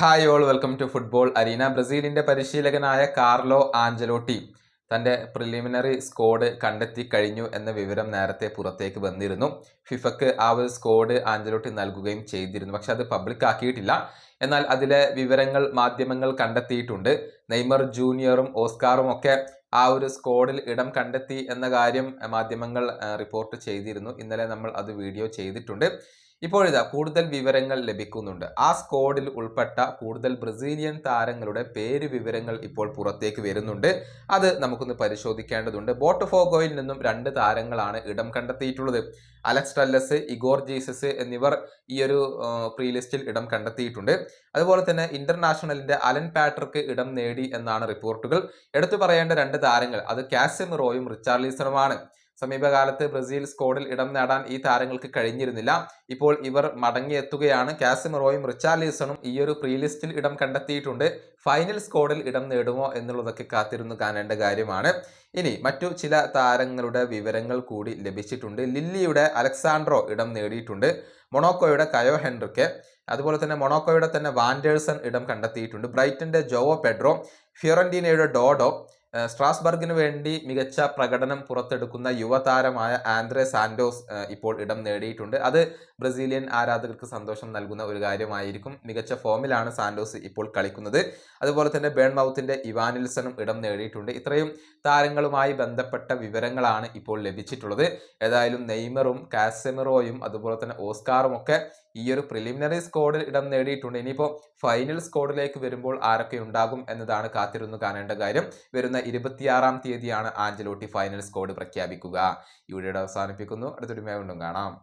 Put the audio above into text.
Hi all welcome to football arena ബ്രസീലിന്റെ പരിശീലകനായ Carlo Ancelotti തന്റെ പ്രിലിമിനറി സ്കോഡ് കണ്ടെത്തി കഴിഞ്ഞു എന്ന വിവരം നേരത്തെ പുറത്തേക്ക് വന്നിരുന്നു. ഫിഫക്ക് ആ ഒരു സ്കോഡ് ആഞ്ചലോട്ടി നൽകുകയും ചെയ്തിരുന്നു. പക്ഷെ അത് പബ്ലിക് ആക്കിയിട്ടില്ല. എന്നാൽ അതിലെ വിവരങ്ങൾ മാധ്യമങ്ങൾ കണ്ടെത്തിയിട്ടുണ്ട്. നെയ്മർ ജൂനിയറും ഓസ്കാറും ഒക്കെ ആ ഒരു സ്കോഡിൽ ഇടം കണ്ടെത്തി എന്ന കാര്യം മാധ്യമങ്ങൾ റിപ്പോർട്ട് ചെയ്തിരുന്നു. ഇന്നലെ നമ്മൾ അത് വീഡിയോ ചെയ്തിട്ടുണ്ട്. ഇപ്പോഴിതാ കൂടുതൽ വിവരങ്ങൾ ലഭിക്കുന്നുണ്ട്. ആ സ്കോഡിൽ ഉൾപ്പെട്ട കൂടുതൽ ബ്രസീലിയൻ താരങ്ങളുടെ പേര് വിവരങ്ങൾ ഇപ്പോൾ പുറത്തേക്ക് വരുന്നുണ്ട്. അത് നമുക്കൊന്ന് പരിശോധിക്കേണ്ടതുണ്ട്. ബോട്ടഫോഗോയിൽ നിന്നും രണ്ട് താരങ്ങളാണ് ഇടം കണ്ടെത്തിയിട്ടുള്ളത്. അലക്സ് ടല്ലസ് ഇഗോർ ജീസസ് എന്നിവർ ഈ ഒരു പ്രീലിസ്റ്റിൽ ഇടം കണ്ടെത്തിയിട്ടുണ്ട്. അതുപോലെ തന്നെ ഇന്റർനാഷണലിന്റെ അലൻ പാട്രിക്ക് ഇടം നേടി എന്നാണ് റിപ്പോർട്ടുകൾ. എടുത്തു പറയേണ്ട രണ്ട് താരങ്ങൾ അത് കാസെമിറോയും റിച്ചാർലീസണുമാണ്. സമീപകാലത്ത് ബ്രസീൽ സ്കോഡിൽ ഇടം നേടാൻ ഈ താരങ്ങൾക്ക് കഴിഞ്ഞിരുന്നില്ല. ഇപ്പോൾ ഇവർ മടങ്ങിയെത്തുകയാണ്. കാസിമറോയും റിച്ചാർലീസണും ഈ ഒരു പ്രീ ലിസ്റ്റിൽ ഇടം കണ്ടെത്തിയിട്ടുണ്ട്. ഫൈനൽ സ്കോഡിൽ ഇടം നേടുമോ എന്നുള്ളതൊക്കെ കാത്തിരുന്നു കാണേണ്ട കാര്യമാണ്. ഇനി മറ്റു ചില താരങ്ങളുടെ വിവരങ്ങൾ കൂടി ലഭിച്ചിട്ടുണ്ട്. ലില്ലിയുടെ അലക്സാൻഡ്രോ ഇടം നേടിയിട്ടുണ്ട്. മൊണോക്കോയുടെ കയോ ഹെൻറിക്ക്. അതുപോലെ തന്നെ മൊണോക്കോയുടെ തന്നെ വാൻഡേഴ്സൺ ഇടം കണ്ടെത്തിയിട്ടുണ്ട്. ബ്രൈറ്റന്റെ ജോവോ പെഡ്രോ. ഫിയോറന്റീനയുടെ ഡോഡോ. സ്ട്രാസ്ബർഗിന് വേണ്ടി മികച്ച പ്രകടനം പുറത്തെടുക്കുന്ന യുവതാരമായ ആൻഡ്രെ സാന്റോസ് ഇപ്പോൾ ഇടം നേടിയിട്ടുണ്ട്. അത് ബ്രസീലിയൻ ആരാധകർക്ക് സന്തോഷം നൽകുന്ന ഒരു കാര്യമായിരിക്കും. മികച്ച ഫോമിലാണ് സാന്റോസ് ഇപ്പോൾ കളിക്കുന്നത്. അതുപോലെ തന്നെ ബേൺമൗത്തിന്റെ ഇവാനിൽസണും ഇടം നേടിയിട്ടുണ്ട്. ഇത്രയും താരങ്ങളുമായി ബന്ധപ്പെട്ട വിവരങ്ങളാണ് ഇപ്പോൾ ലഭിച്ചിട്ടുള്ളത്. ഏതായാലും നെയ്മറും കാസെമിറോയും അതുപോലെ തന്നെ ഓസ്കാറും ഒക്കെ ഈ ഒരു പ്രിലിമിനറി സ്കോഡിൽ ഇടം നേടിയിട്ടുണ്ട്. ഇനിയിപ്പോൾ ഫൈനൽ സ്കോഡിലേക്ക് വരുമ്പോൾ ആരൊക്കെ ഉണ്ടാകും എന്നതാണ് കാത്തിരുന്നു കാണേണ്ട കാര്യം. വരുന്ന ഇരുപത്തിയാറാം തീയതിയാണ് ആഞ്ചലോട്ടി ഫൈനൽ സ്കോഡ് പ്രഖ്യാപിക്കുക. ഈ വീഡിയോ അവസാനിപ്പിക്കുന്നു. അടുത്തൊരു വീണ്ടും കാണാം.